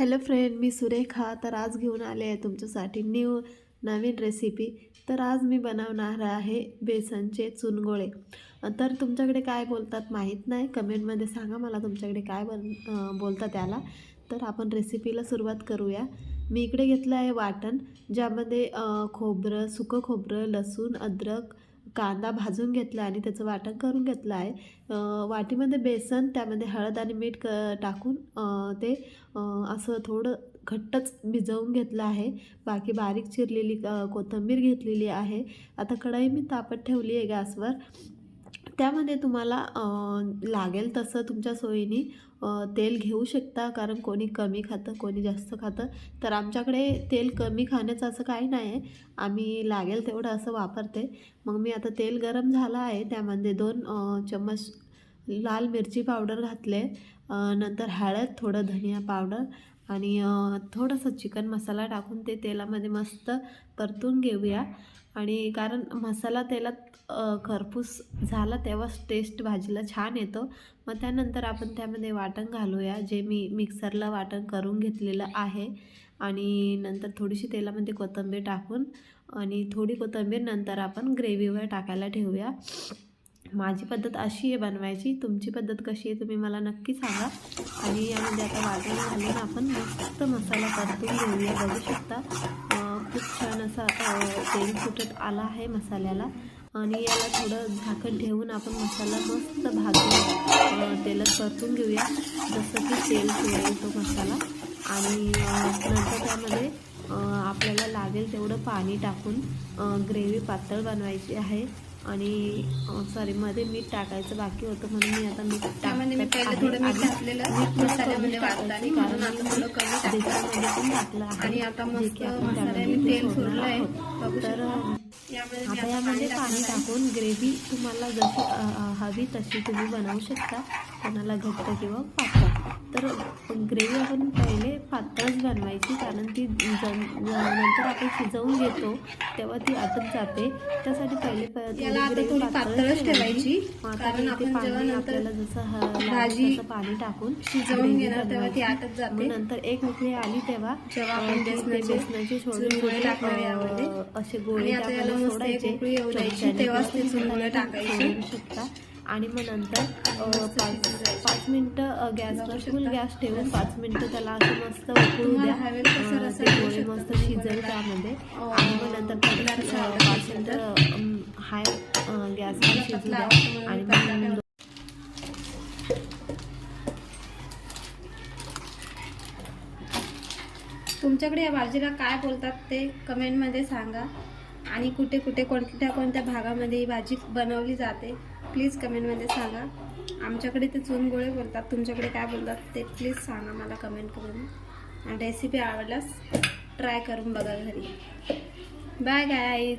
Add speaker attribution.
Speaker 1: Hello friend मी सुरेखा. तर आज घेऊन आले आहे तुमच्यासाठी न्यू नवीन रेसिपी तर आज मी बनवणार आहे बेसनचे चुनगोळे. तर तुमच्याकडे काय बोलतात माहीत नाही. कमेंटमध्ये सांगा मला तुमच्याकडे काय बन बोलतात त्याला तर आपण रेसिपीला सुरुवात करूया. मी इकडे घेतलं आहे वाटण ज्यामध्ये खोबरं सुकं खोबरं लसूण अद्रक कांदा भाजून घेतला आणि त्याचं वाटण करून घेतलं आहे. वाटीमध्ये बेसन त्यामध्ये हळद आणि मीठ क टाकून ते असं थोडं घट्टच भिजवून घेतलं आहे. बाकी बारीक चिरलेली कोथंबीर कोथिंबीर घेतलेली आहे. आता कढई मी तापत ठेवली आहे गॅसवर. त्यामध्ये तुम्हाला लागेल तसं तुमच्या सोयीने तेल घेऊ शकता कारण कोणी कमी खातं कोणी जास्त खातं. तर आमच्याकडे तेल कमी खाण्याचं असं काही नाही आहे आम्ही लागेल तेवढं असं वापरते. मग मी आता तेल गरम झालं आहे त्यामध्ये दोन चम्मच लाल मिरची पावडर घातले नंतर हळद थोडं धनिया पावडर आणि थोडंसं चिकन मसाला टाकून ते तेलामध्ये मस्त परतून घेऊया. आणि कारण मसाला तेलात खरपूस झाला तेव्हाच टेस्ट भाजीला छान येतो. मग त्यानंतर आपण त्यामध्ये वाटण घालूया जे मी मिक्सरला वाटण करून घेतलेलं आहे. आणि नंतर थोडीशी तेलामध्ये कोथिंबीर टाकून आणि थोडी कोथिंबीर नंतर आपण ग्रेव्हीवर टाकायला ठेवूया. माझी पद्धत अशी आहे बनवायची. तुमची पद्धत कशी आहे तुम्ही मला नक्की सांगा. आणि यामध्ये आता वाटण घालून आपण मस्त मसाला परतून घेऊया. बघू शकता खूप छान असा तेल सुटत आला आहे मसाल्याला. आणि याला थोडं झाकण ठेवून आपण मसाला मस्त भाजून तेलात परतून घेऊया. जसं की तेल सोडेल तो मसाला. आणि नंतर त्यामध्ये आपल्याला लागेल तेवढं पाणी टाकून ग्रेव्ही पातळ बनवायची आहे. आणि सॉरी मध्ये मीठ टाकायचं बाकी होतं म्हणून मी आता मीठ
Speaker 2: त्यामध्ये मी पहिले. थोडं मीठ घातलेलं मसाल्यामध्ये
Speaker 1: कमी
Speaker 2: वाटताना
Speaker 1: टाकायचं
Speaker 2: म्हणून
Speaker 1: कारण
Speaker 2: आता थोडं कमी टाकलं
Speaker 1: टाकलं
Speaker 2: आणि आता मस्त मसाल्याने तेल आहे
Speaker 1: तर.
Speaker 2: यामध्ये
Speaker 1: आता
Speaker 2: पाणी.
Speaker 1: टाकून ग्रेव्ही तुम्हाला जशी हवी तशी तुम्ही बनवू शकता कोणाला घट्ट किंवा पातळ तर ग्रेव्ही आपण पहिले पातळच बनवायची कारण ती जन नंतर आपण शिजवून घेतो तेव्हा ती आटत जाते त्यासाठी पहिले ग्रेव्ही पातळच
Speaker 2: ठेवायची कारण आपण
Speaker 1: पाणी आपल्याला जसं
Speaker 2: भाजी
Speaker 1: पाणी टाकून
Speaker 2: शिजवून घेणार तेव्हा ती. आटत जाते.
Speaker 1: नंतर एक उकळी आली तेव्हा
Speaker 2: आपण बेसनाचे
Speaker 1: छोटे,
Speaker 2: टाकणार यामध्ये.
Speaker 1: असे गोळे सोडायचे
Speaker 2: तेव्हाच ते टाकायचे.
Speaker 1: शकता आणि मग नंतर पाच
Speaker 2: शिजवायचे.
Speaker 1: पाच मिनटं अ, गॅसवर फुल. गॅस ठेवून पाच मिनटं त्याला असं मस्त उकळू द्या ते
Speaker 2: शकता
Speaker 1: मस्त शिजेल. त्यामध्ये
Speaker 2: अ,
Speaker 1: आणि मग नंतर पाच
Speaker 2: मिनिटं.
Speaker 1: हाय गॅसवर शिजू द्या आणि मग.
Speaker 2: तुमच्याकडे या भाजीला काय बोलतात ते कमेंटमध्ये सांगा आणि कुठे कुठे कोणत्या कोणत्या भागामध्ये ही भाजी बनवली जाते प्लीज कमेंटमध्ये सांगा आमच्याकडे ते चुनगोळे बोलतात. तुमच्याकडे काय बोलतात ते प्लीज सांगा मला कमेंट करून. आणि रेसिपी आवडल्यास ट्राय करून बघा घरी. Bye guys